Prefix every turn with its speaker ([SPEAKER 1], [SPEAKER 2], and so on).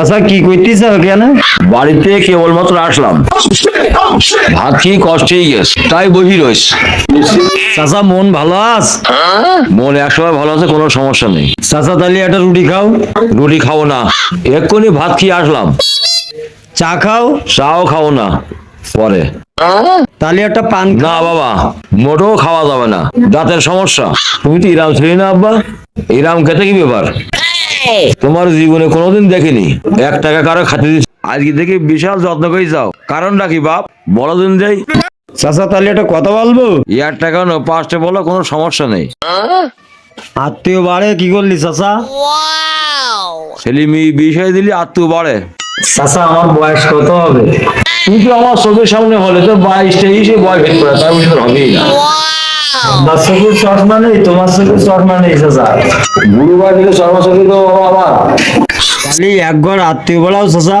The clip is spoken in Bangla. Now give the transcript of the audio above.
[SPEAKER 1] আচ্ছা কি করতেছ কেন
[SPEAKER 2] বাড়িতে কেবলমাত্র আসলাম। ভাত খেয়ে কষ্টেই গেছে তাই বহি রয়েছে।
[SPEAKER 1] চাচা মন ভালো আস
[SPEAKER 2] মন একসময় ভালো আছে কোনো সমস্যা নেই।
[SPEAKER 1] চাচা তাহলে একটা রুটি খাও।
[SPEAKER 2] রুটি খাব না এক্ষুনি ভাত খেয়ে আসলাম।
[SPEAKER 1] চা খাও?
[SPEAKER 2] চাও খাব না পরে।
[SPEAKER 1] তাহলে একটা পান
[SPEAKER 2] না বাবা মোটেও খাওয়া যাবে না দাঁতের সমস্যা। তুমি তো ইরাম ছিলি না আব্বা? ইরাম খেতে কি ব্যাপার? তোমার জীবনে কোনোদিন দেখিনি। এক টাকা কারও খাতে দিচ্ছ আজকে থেকে বিশাল যত্ন করে যাও। কারণটা কি বাপ? বলো দিন যাই
[SPEAKER 1] চাচা তাহলে একটা কথা বলব?
[SPEAKER 2] ইয়ার টাকা না পাঁচটা বলো কোনো সমস্যা নেই।
[SPEAKER 1] আত্মীয় বাড়ে কি করলি চাচা?
[SPEAKER 2] ছেলে মেয়ে বিষয় দিলি আত্মীয় বাড়ে।
[SPEAKER 1] চাচা আমার বয়স কত হবে?
[SPEAKER 2] কিন্তু আমার চোখের সামনে হলে তো বাইশ তেইশে বয় ভেদ করে তার মধ্যে হবেই না।
[SPEAKER 1] আমার চোখের চশমা নেই তোমার চোখের চশমা নেই চাচা।
[SPEAKER 2] গুরুবার দিলে সর্বচকি তো আমার।
[SPEAKER 1] খালি এক ঘর আত্মীয় বলাও চাচা।